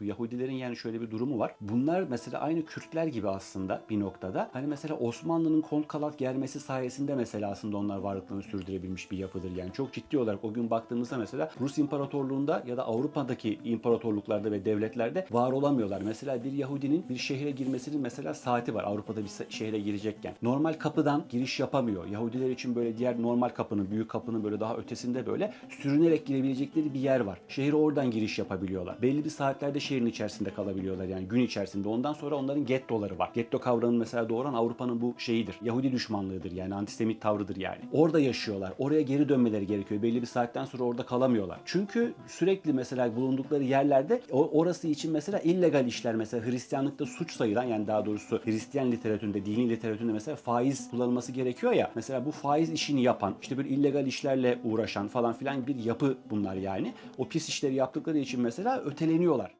Bu Yahudilerin yani şöyle bir durumu var. Bunlar mesela aynı Kürtler gibi aslında bir noktada. Hani mesela Osmanlı'nın Kontkalat germesi sayesinde mesela aslında onlar varlıklarını sürdürebilmiş bir yapıdır. Yani çok ciddi olarak o gün baktığımızda mesela Rus İmparatorluğu'nda ya da Avrupa'daki imparatorluklarda ve devletlerde var olamıyorlar. Mesela bir Yahudinin bir şehre girmesinin mesela saati var Avrupa'da bir şehre girecekken. Normal kapıdan giriş yapamıyor. Yahudiler için böyle diğer normal kapının, büyük kapının böyle daha ötesinde böyle sürünerek girebilecekleri bir yer var. Şehre oradan giriş yapabiliyorlar. Belli bir saatlerde şehrin içerisinde kalabiliyorlar yani gün içerisinde. Ondan sonra onların gettoları var. Getto kavramını mesela doğuran Avrupa'nın bu şeyidir. Yahudi düşmanlığıdır yani antisemit tavrıdır yani. Orada yaşıyorlar. Oraya geri dönmeleri gerekiyor. Belli bir saatten sonra orada kalamıyorlar. Çünkü sürekli mesela bulundukları yerlerde orası için mesela illegal işler mesela Hristiyanlıkta suç sayılan yani daha doğrusu Hristiyan literatüründe, dini literatüründe mesela faiz kullanılması gerekiyor ya. Mesela bu faiz işini yapan, işte böyle illegal işlerle uğraşan falan filan bir yapı bunlar yani. O pis işleri yaptıkları için mesela öteleniyorlar.